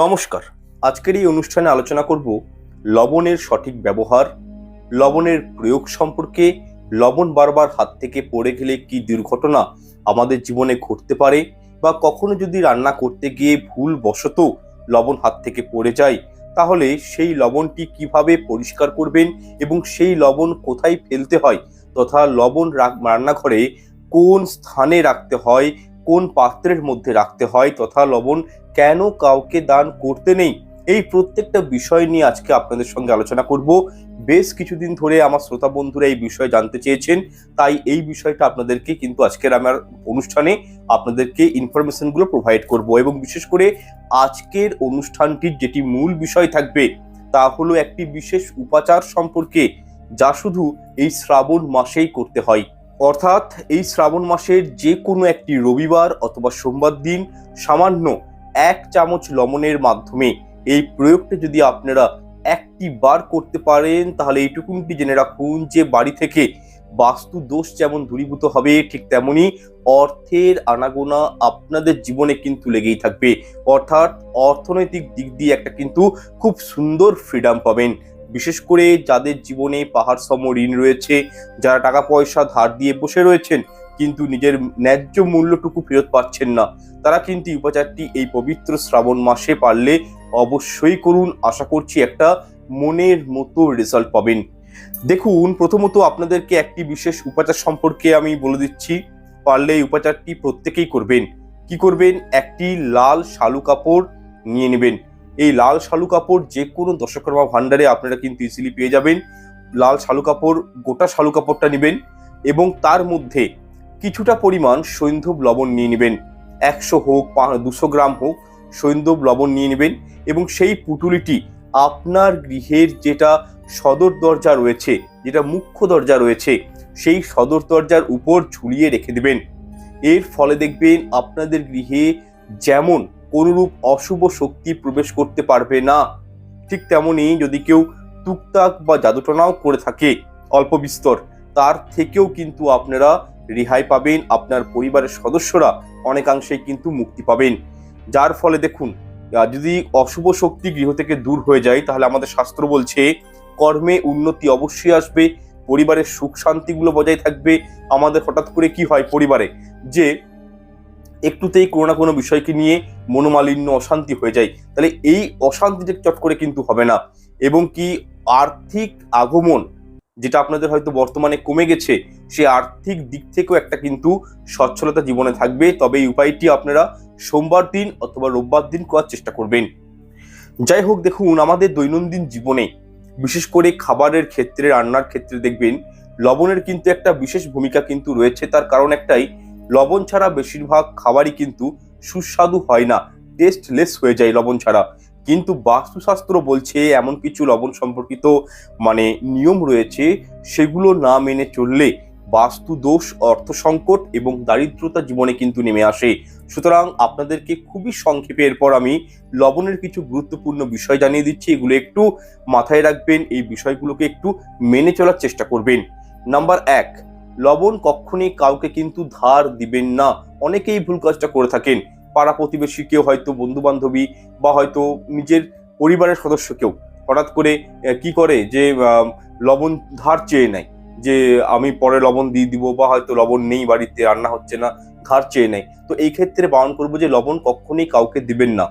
নমস্কার। আজকের এই অনুষ্ঠানে আলোচনা করব লবণের সঠিক ব্যবহার, লবণের প্রয়োগ সম্পর্কে, লবণ বারবার হাত থেকে পড়ে গেলে কি দুর্ঘটনা আমাদের জীবনে ঘটতে পারে বা কখনো যদি রান্না করতে গিয়ে ভুল বশত লবণ হাত থেকে পড়ে যায়, তাহলে সেই লবণটি কীভাবে পরিষ্কার করবেন এবং সেই লবণ কোথায় ফেলতে হয় তথা লবণ রান্নাঘরে কোন স্থানে রাখতে হয়, কোন পাত্রের মধ্যে রাখতে হয় তথা লবণ কেন কাউকে দান করতে নেই? এই প্রত্যেকটা বিষয় নিয়ে আজকে আপনাদের সঙ্গে আলোচনা করব। বেশ কিছুদিন ধরে আমার শ্রোতা বন্ধুরা এই বিষয়ে জানতে চেয়েছেন, তাই এই বিষয়টা আপনাদেরকে কিন্তু আজকের আমার অনুষ্ঠানে আপনাদেরকে ইনফরমেশনগুলো প্রোভাইড করব এবং বিশেষ করে আজকের অনুষ্ঠানটির যেটি মূল বিষয় থাকবে, তা হলো একটি বিশেষ উপাচার সম্পর্কে, যা শুধু এই শ্রাবণ মাসেই করতে হয়। অর্থাৎ এই শ্রাবণ মাসের যে কোনো একটি রবিবার অথবা সোমবার দিন সামান্য এক চামচ লবণের মাধ্যমে এই প্রয়োগটা যদি আপনারা একটি বার করতে পারেন, তাহলে এইটুকুনটি জেনে রাখুন যে বাড়ি থেকে বাস্তু দোষ যেমন দূরীভূত হবে ঠিক তেমনি অর্থের আনাগোনা আপনাদের জীবনে কিন্তু লেগেই থাকবে। অর্থাৎ অর্থনৈতিক দিক দিয়ে একটা কিন্তু খুব সুন্দর ফ্রিডম পাবেন। বিশেষ করে যাদের জীবনে পাহাড় সম ঋণ রয়েছে, যারা টাকা পয়সা ধার দিয়ে বসে রয়েছেন কিন্তু নিজের ন্যায্য মূল্যটুকু ফেরত পাচ্ছেন না। তারা কিন্তু এই উপাচারটি এই পবিত্র শ্রাবণ মাসে পারলে অবশ্যই করুন। আশা করছি একটা মনের মতো রেজাল্ট পাবেন। দেখুন, প্রথমত আপনাদেরকে একটি বিশেষ উপাচার সম্পর্কে আমি বলে দিচ্ছি। পারলে এই উপাচারটি প্রত্যেকেই করবেন। কি করবেন? একটি লাল শালু কাপড় নিয়ে নেবেন। এই লাল শালু কাপড় যে কোনো দশকর্মা ভান্ডারে আপনারা কিন্তু ইজিলি পেয়ে যাবেন। লাল শালু কাপড়, গোটা শালু কাপড়টা নেবেন এবং তার মধ্যে কিছুটা পরিমাণ সৈন্ধব লবণ নিয়ে নেবেন। একশো হোক দুশো গ্রাম হোক সৈন্ধব লবণ নিয়ে নেবেন এবং সেই পুটুলিটি আপনার গৃহের যেটা সদর দরজা রয়েছে, যেটা মুখ্য দরজা রয়েছে, সেই সদর দরজার উপর ঝুলিয়ে রেখে দেবেন। এর ফলে দেখবেন আপনাদের গৃহে যেমন কোনরূপ অশুভ শক্তি প্রবেশ করতে পারবে না। ঠিক তেমনি যদি কেউ টুকটাক বা জাদুটনাও করে থাকে, অল্প বিস্তর, তার থেকেও কিন্তু আপনারা রেহাই পাবেন। আপনার পরিবারের সদস্যরা অনেকাংশেই কিন্তু মুক্তি পাবেন। যার ফলে দেখুন যদি অশুভ শক্তি গৃহ থেকে দূর হয়ে যায়, তাহলে আমাদের শাস্ত্র বলছে, কর্মে উন্নতি অবশ্যই আসবে, পরিবারের সুখ শান্তিগুলো বজায় থাকবে। আমাদের হঠাৎ করে কি হয় পরিবারে? যে একটুতেই কোনো না কোনো বিষয়কে নিয়ে মনোমালিন্য, অশান্তি হয়ে যায়। তাহলে এই অশান্তিটা চট করে কিন্তু হবে না। এবং কি আর্থিক আগমন যেটা আপনাদের হয়তো বর্তমানে কমে গেছে, সে আর্থিক দিক থেকেও একটা কিন্তু সচ্ছলতা জীবনে থাকবে। তবে এই উপায়টি আপনারা সোমবার দিন অথবা রোববার দিন করার চেষ্টা করবেন। যাই হোক, দেখুন, আমাদের দৈনন্দিন জীবনে, বিশেষ করে খাবারের ক্ষেত্রে, রান্নার ক্ষেত্রে দেখবেন, লবণের কিন্তু একটা বিশেষ ভূমিকা কিন্তু রয়েছে। তার কারণ একটাই, লবণ ছাড়া বেশিরভাগ খাবারই কিন্তু সুস্বাদু হয় না টেস্টলেস হয়ে যায় লবণ ছাড়া। কিন্তু বাস্তুশাস্ত্র বলছে, এমন কিছু লবণ সম্পর্কিত মানে নিয়ম রয়েছে, সেগুলো না মেনে চললে বাস্তু দোষ অর্থ সংকট এবং দারিদ্রতা জীবনে কিন্তু নেমে আসে। সুতরাং আপনাদেরকে খুবই সংক্ষেপে এরপর আমি লবণের কিছু গুরুত্বপূর্ণ বিষয় জানিয়ে দিচ্ছি। এগুলো একটু মাথায় রাখবেন, এই বিষয়গুলোকে একটু মেনে চলার চেষ্টা করবেন। নাম্বার এক, লবণ কখনই কাউকে কিন্তু ধার দিবেন না। অনেকেই ভুল কাজটা করে থাকেন। পাড়া প্রতিবেশী কেউ হয়তো বন্ধু বান্ধবী বা হয়তো নিজের পরিবারের সদস্য কেউ, হঠাৎ করে কি করে যে লবণ ধার চেয়ে নেয়, যে, আমি পরে লবণ দিয়ে দিব বা হয়তো লবণ নেই বাড়িতে, রান্না হচ্ছে না, ধার চেয়ে নেয়। তো এই ক্ষেত্রে বারণ করব যে, লবণ কখনই কাউকে দিবেন না,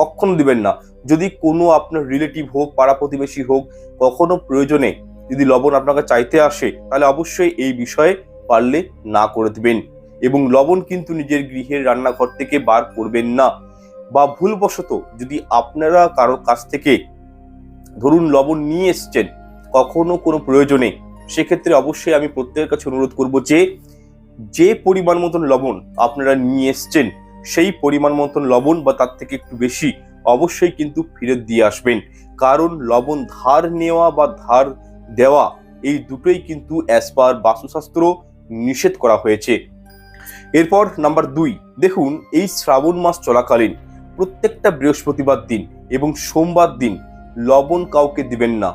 কখনো দিবেন না। যদি কোনো আপনার রিলেটিভ হোক, পাড়া প্রতিবেশী হোক, কখনো প্রয়োজনে যদি লবণ আপনাকে চাইতে আসে, তাহলে অবশ্যই এই বিষয়ে পারলে না করে দিবেন। এবং লবণ কিন্তু নিজের গৃহের রান্নাঘর থেকে বার করবেন না। বা ভুলবশত যদি আপনারা কারও কাছ থেকে ধরুন লবণ নিয়ে এসছেন, কখনো কোনো প্রয়োজনে, সেক্ষেত্রে অবশ্যই আমি প্রত্যেকের কাছে অনুরোধ করব যে যে পরিমাণ মতন লবণ আপনারা নিয়ে এসছেন, সেই পরিমাণ মতন লবণ বা তার থেকে একটু বেশি অবশ্যই কিন্তু ফেরত দিয়ে আসবেন। কারণ লবণ ধার নেওয়া বা ধার দেওয়া এই দুটোই কিন্তু অ্যাজ পার বাস্তুশাস্ত্র নিষেধ করা হয়েছে। এরপর নাম্বার দুই, দেখুন এই শ্রাবণ মাস চলাকালীন প্রত্যেকটা বৃহস্পতিবার দিন এবং সোমবার দিন লবণ কাউকে দিবেন না।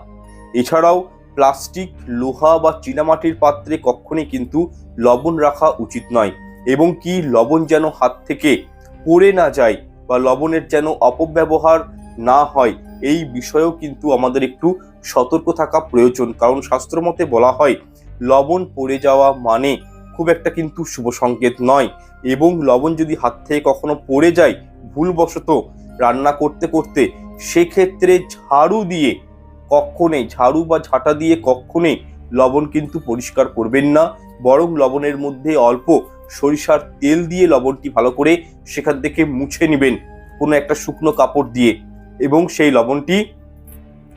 এছাড়াও প্লাস্টিক, লোহা বা চীনামাটির পাত্রে কখনই কিন্তু লবণ রাখা উচিত নয় এবং কি লবণ যেন হাত থেকে পড়ে না যায় বা লবণের যেন অপব্যবহার না হয়, এই বিষয়েও কিন্তু আমাদের একটু সতর্ক থাকা প্রয়োজন। কারণ শাস্ত্র মতে বলা হয়, লবণ পড়ে যাওয়া মানে খুব একটা কিন্তু শুভ সংকেত নয়। এবং লবণ যদি হাত থেকে কখনো পড়ে যায়, ভুলবশত রান্না করতে করতে সেক্ষেত্রে ঝাড়ু দিয়ে কক্ষণে, ঝাড়ু বা ঝাঁটা দিয়ে কক্ষণে লবণ কিন্তু পরিষ্কার করবেন না। বরং লবণের মধ্যে অল্প সরিষার তেল দিয়ে লবণটি ভালো করে সেখান থেকে মুছে নেবেন কোনো একটা শুকনো কাপড় দিয়ে। এবং সেই লবণটি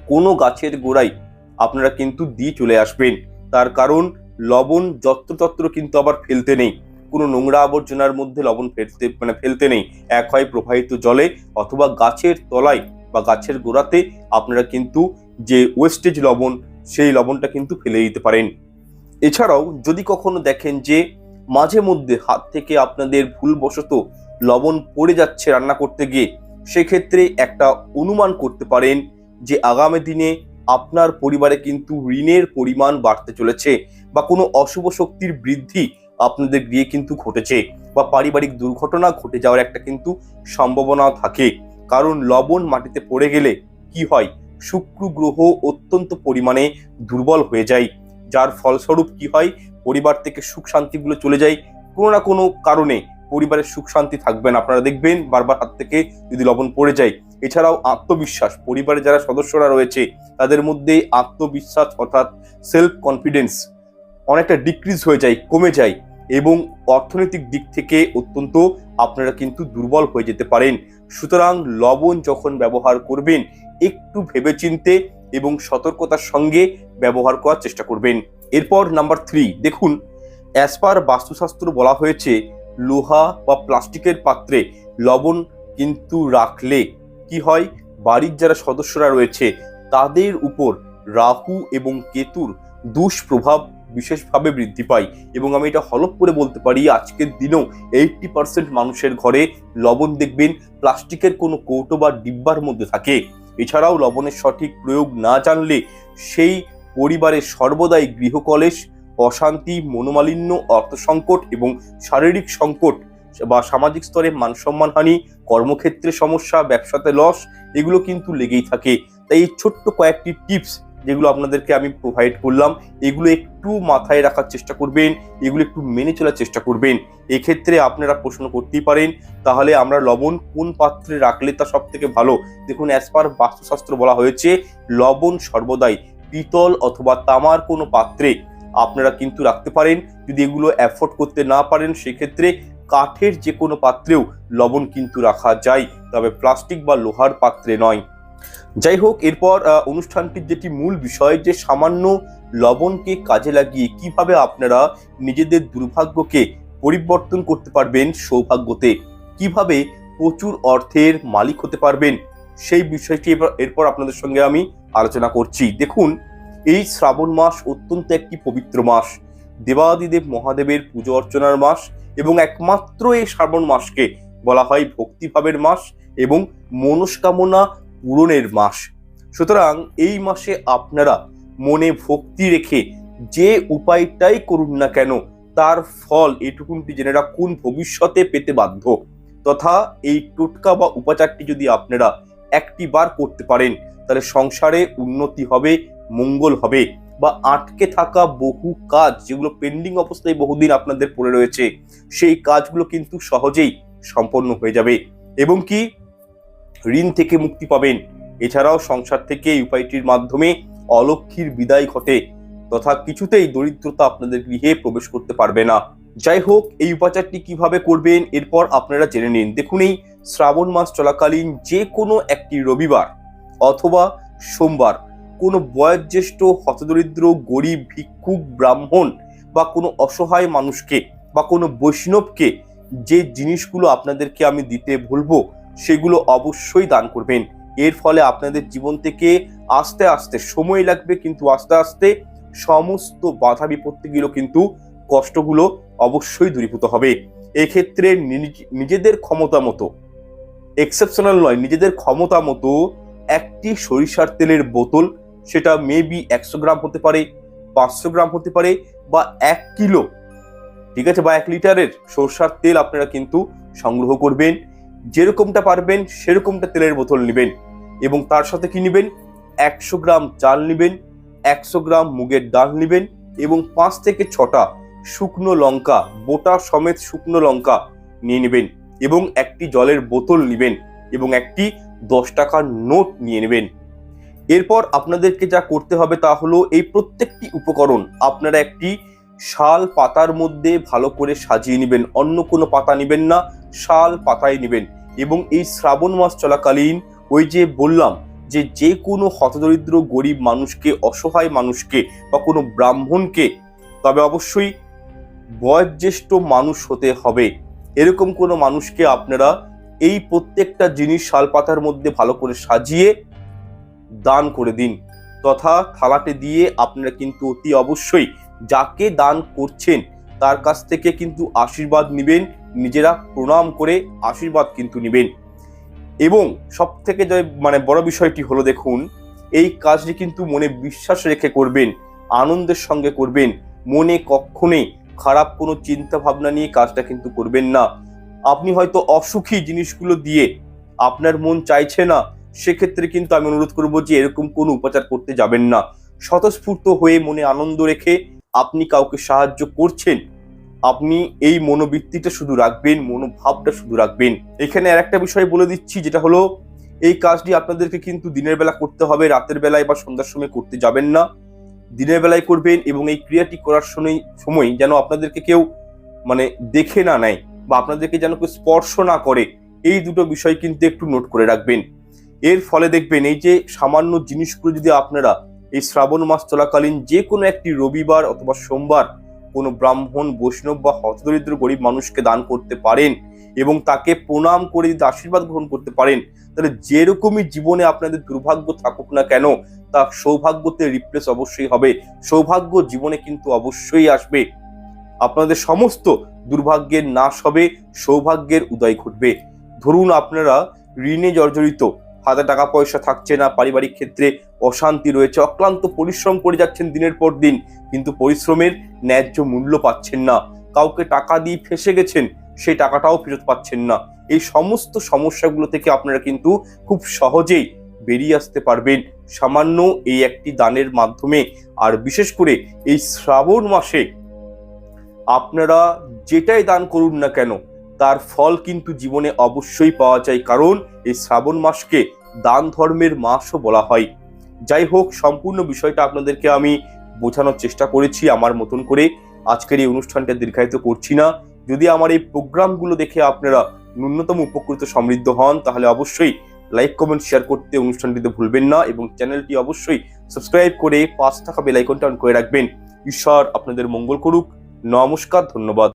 কোনো গাছের গোড়ায় আপনারা কিন্তু দিয়ে চলে আসবেন। তার কারণ লবণ যত্রতত্র কিন্তু আবার ফেলতে নেই। কোনো নোংরা আবর্জনার মধ্যে লবণ ফেলতে মানে ফেলতে নেই। এক হয় প্রবাহিত জলে অথবা গাছের তলায় বা গাছের গোড়াতে আপনারা কিন্তু যে ওয়েস্টেজ লবণ, সেই লবণটা কিন্তু ফেলে দিতে পারেন। এছাড়াও যদি কখনো দেখেন যে মাঝে মধ্যে হাত থেকে আপনাদের ভুলবশত লবণ পড়ে যাচ্ছে রান্না করতে গিয়ে, সেক্ষেত্রে একটা অনুমান করতে পারেন যে আগামী দিনে আপনার পরিবারে কিন্তু ঋণের পরিমাণ বাড়তে চলেছে বা কোনো অশুভ শক্তির বৃদ্ধি আপনাদের গৃহে কিন্তু ঘটেছে বা পারিবারিক দুর্ঘটনা ঘটে যাওয়ার একটা কিন্তু সম্ভাবনা থাকে। কারণ লবণ মাটিতে পড়ে গেলে কি হয়? শুক্র গ্রহ অত্যন্ত পরিমাণে দুর্বল হয়ে যায়। যার ফলস্বরূপ কি হয়? পরিবার থেকে সুখ শান্তিগুলো চলে যায়। কোনো না কোনো কারণে পরিবারের সুখ শান্তি থাকবে না। আপনারা দেখবেন বারবার হাত থেকে যদি লবণ পড়ে যায় এছাড়াও আত্মবিশ্বাস পরিবারে যারা সদস্যরা রয়েছে, তাদের মধ্যে আত্মবিশ্বাস অর্থাৎ সেলফ কনফিডেন্স অনেকটা ডিক্রিজ হয়ে যায়, কমে যায় এবং অর্থনৈতিক দিক থেকে অত্যন্ত আপনারা কিন্তু দুর্বল হয়ে যেতে পারেন। সুতরাং লবণ যখন ব্যবহার করবেন, একটু ভেবেচিন্তে এবং সতর্কতার সঙ্গে ব্যবহার করার চেষ্টা করবেন। এরপর নাম্বার থ্রি দেখুন অ্যাজ পার বাস্তুশাস্ত্র বলা হয়েছে, লোহা বা প্লাস্টিকের পাত্রে লবণ কিন্তু রাখলে কি হয়? বাড়ির যারা সদস্যরা রয়েছে, তাদের উপর রাহু এবং কেতুর দুষ্প্রভাব বিশেষভাবে বৃদ্ধি পায়। এবং আমি এটা হলপ করে বলতে পারি, আজকের দিনেও এইটটি পার্সেন্ট মানুষের ঘরে লবণ দেখবেন, প্লাস্টিকের কোনো কৌটো বা ডিব্বার মধ্যে থাকে। এছাড়াও লবণের সঠিক প্রয়োগ না জানলে সেই পরিবারের সর্বদাই গৃহকলেশ, অশান্তি, মনোমালিন্য অর্থ সংকট এবং শারীরিক সংকট বা সামাজিক স্তরে মানসম্মানহানি কর্মক্ষেত্রে সমস্যা, ব্যবসাতে লস এগুলো কিন্তু লেগেই থাকে। তাই এই ছোট্ট কয়েকটি টিপস যেগুলো আপনাদেরকে আমি প্রোভাইড করলাম, এগুলো একটু মাথায় রাখার চেষ্টা করবেন, এগুলো একটু মেনে চলার চেষ্টা করবেন। এক্ষেত্রে আপনারা প্রশ্ন করতেই পারেন, তাহলে আমরা লবণ কোন পাত্রে রাখলে তা সব থেকে ভালো? দেখুন অ্যাজ পার বাস্তুশাস্ত্র বলা হয়েছে, লবণ সর্বদাই। পিতল অথবা তামার কোনো পাত্রে আপনারা কিন্তু রাখতে পারেন। যদি এগুলো অ্যাফোর্ড করতে না পারেন, সেক্ষেত্রে কাঠের যে কোনো পাত্রেও লবণ কিন্তু রাখা যায়, তবে প্লাস্টিক বা লোহার পাত্রে নয়। যাই হোক, এরপর অনুষ্ঠানটির যেটি মূল বিষয় যে সামান্য লবণকে কাজে লাগিয়ে কীভাবে আপনারা নিজেদের দুর্ভাগ্যকে পরিবর্তন করতে পারবেন সৌভাগ্যতে, কীভাবে প্রচুর অর্থের মালিক হতে পারবেন, সেই বিষয়টি এরপর আপনাদের সঙ্গে আমি আলোচনা করছি। দেখুন, এই শ্রাবণ মাস অত্যন্ত একটি পবিত্র মাস। দেবাদিদেব মহাদেবের পুজো অর্চনার মাস এবং একমাত্র এই শ্রাবণ মাসকে বলা হয় ভক্তিভাবের মাস এবং মনস্কামনা পূরণের মাস। সুতরাং এই মাসে আপনারা মনে ভক্তি রেখে যে উপায়টাই করুন না কেন, তার ফল এটুকুনটি জেনে রাখুন, ভবিষ্যতে পেতে বাধ্য। তথা এই টোটকা বা উপাচারটি যদি আপনারা একটি বার করতে পারেন, তাহলে সংসারে উন্নতি হবে, মঙ্গল হবে। বা আটকে থাকা বহু কাজ যেগুলো পেন্ডিং অবস্থায় বহুদিন আপনাদের পড়ে রয়েছে, সেই কাজগুলো কিন্তু সহজেই সম্পন্ন হয়ে যাবে। এবং কি? ঋণ থেকে মুক্তি পাবেন। এছাড়াও সংসার থেকে এই উপায়টির মাধ্যমে অলক্ষীর বিদায় ঘটে। তথা কিছুতেই দরিদ্রতা আপনাদের গৃহে প্রবেশ করতে পারবে না। যাই হোক, এই উপাচারটি কীভাবে করবেন, এরপর আপনারা জেনে নিন। দেখুন এই শ্রাবণ মাস চলাকালীন যে কোনো একটি রবিবার অথবা সোমবার কোনো বয়োজ্যেষ্ঠ, হতদরিদ্র, গরিব, ভিক্ষুক, ব্রাহ্মণ বা কোনো অসহায় মানুষকে বা কোনো বৈষ্ণবকে যে জিনিসগুলো আপনাদেরকে আমি দিতে বলব, সেগুলো অবশ্যই দান করবেন। এর ফলে আপনাদের জীবন থেকে আস্তে আস্তে, সময় লাগবে কিন্তু আস্তে আস্তে সমস্ত বাধা বিপত্তিগুলো কিন্তু কষ্টগুলো অবশ্যই দূরীভূত হবে। এক্ষেত্রে নিজেদের ক্ষমতা মতো এক্সেপশনাল নয়, নিজেদের ক্ষমতা মতো একটি সরিষার তেলের বোতল সেটা মেবি একশো গ্রাম হতে পারে, পাঁচশো গ্রাম হতে পারে বা এক কিলো। ঠিক আছে? বা এক লিটারের সরষার তেল আপনারা কিন্তু সংগ্রহ করবেন। যেরকমটা পারবেন সেরকমটা তেলের বোতল নেবেন। এবং তার সাথে কি নেবেন? একশো গ্রাম চাল নেবেন, একশো গ্রাম মুগের ডাল নেবেন এবং পাঁচ থেকে ছটা শুকনো লঙ্কা, বোটা সমেত শুকনো লঙ্কা নিয়ে নেবেন এবং একটি জলের বোতল নেবেন এবং একটি দশ টাকার নোট নিয়ে নেবেন। এরপর আপনাদেরকে যা করতে হবে তা হলো এই প্রত্যেকটি উপকরণ আপনারা একটি শাল পাতার মধ্যে ভালো করে সাজিয়ে নেবেন। অন্য কোনো পাতা নেবেন না, শাল পাতায় নেবেন। এবং এই শ্রাবণ মাস চলাকালীন ওই যে বললাম যে যে কোনো হতদরিদ্র গরিব মানুষকে, অসহায় মানুষকে বা কোনো ব্রাহ্মণকে তবে অবশ্যই বয়োজ্যেষ্ঠ মানুষ হতে হবে। এরকম কোনো মানুষকে আপনারা এই প্রত্যেকটা জিনিস শালপাতার মধ্যে ভালো করে সাজিয়ে দান করে দিন। তথা থালাতে দিয়ে আপনারা কিন্তু অতি অবশ্যই যাকে দান করছেন, তার কাছ থেকে কিন্তু আশীর্বাদ নেবেন, নিজেরা প্রণাম করে আশীর্বাদ কিন্তু নেবেন। এবং সব থেকে যে মানে বড় বিষয়টি হলো দেখুন, এই কাজটি কিন্তু মনে বিশ্বাস রেখে করবেন, আনন্দের সঙ্গে করবেন, মনে কখনোই খারাপ কোনো চিন্তা ভাবনা নিয়ে কাজটা কিন্তু করবেন না। আপনি হয়তো অসুখী জিনিসগুলো দিয়ে আপনার মন চাইছে না সেক্ষেত্রে কিন্তু আমি অনুরোধ করব যে এরকম কোনো উপাচার করতে যাবেন না। স্বতঃস্ফূর্ত হয়ে মনে আনন্দ রেখে আপনি কাউকে সাহায্য করছেন, আপনি এই মনোবৃত্তিটা শুধু রাখবেন, মনোভাবটা শুধু রাখবেন। এখানে আর একটা বিষয় বলে দিচ্ছি, যেটা হলো, এই কাজটি আপনাদেরকে কিন্তু দিনের বেলা করতে হবে, রাতের বেলায় বা সন্ধ্যার সময় করতে যাবেন না। দিনের বেলায় করবেন এবং এই ক্রিয়াটি করার সময় সময় যেন আপনাদেরকে কেউ মানে দেখে না নেয় বা আপনাদেরকে যেন কেউ স্পর্শ না করে। এই দুটো বিষয় কিন্তু একটু নোট করে রাখবেন। এর ফলে দেখবেন এই যে সামান্য জিনিসগুলো যদি আপনারা এই শ্রাবণ মাস চলাকালীন যে কোনো একটি রবিবার অথবা সোমবার কোনো ব্রাহ্মণ, বৈষ্ণব বা হতদরিদ্র গরিব মানুষকে দান করতে পারেন এবং তাকে প্রণাম করে যদি আশীর্বাদ গ্রহণ করতে পারেন, তাহলে যেরকমই জীবনে আপনাদের দুর্ভাগ্য থাকুক না কেন, তা সৌভাগ্যতে রিপ্লেস অবশ্যই হবে। সৌভাগ্য জীবনে কিন্তু অবশ্যই আসবে। আপনাদের সমস্ত দুর্ভাগ্যের নাশ হবে, সৌভাগ্যের উদয় ঘটবে। ধরুন আপনারা ঋণে জর্জরিত হাতে টাকা পয়সা থাকছে না, পারিবারিক ক্ষেত্রে অশান্তি রয়েছে, অক্লান্ত পরিশ্রম করে যাচ্ছেন দিনের পর দিন, কিন্তু পরিশ্রমের ন্যায্য মূল্য পাচ্ছেন না। কাউকে টাকা দিয়ে ফেসে গেছেন, সেই টাকাটাও ফেরত পাচ্ছেন না। এই সমস্ত সমস্যাগুলো থেকে আপনারা কিন্তু খুব সহজেই বেরিয়ে আসতে পারবেন। সামান্য এই একটি দানের মাধ্যমে। আর বিশেষ করে এই শ্রাবণ মাসে আপনারা যেটাই দান করুন না কেন তার ফল কিন্তু জীবনে অবশ্যই পাওয়া যায়, কারণ এই শ্রাবণ মাসকে দান ধর্মের মাসও বলা হয়। যাই হোক, সম্পূর্ণ বিষয়টা আপনাদেরকে আমি বোঝানোর চেষ্টা করেছি আমার মতন করে। আজকের এই অনুষ্ঠানটা দীর্ঘায়িত করছি না। যদি আমার এই প্রোগ্রামগুলো দেখে আপনারা ন্যূনতম উপকৃত সমৃদ্ধ হন, তাহলে অবশ্যই লাইক, কমেন্ট, শেয়ার করতে অনুষ্ঠানটিতে ভুলবেন না এবং চ্যানেলটি অবশ্যই সাবস্ক্রাইব করে পাঁচ টাকা বেলাইকনটা অন করে রাখবেন। ঈশ্বর আপনাদের মঙ্গল করুক। নমস্কার, ধন্যবাদ।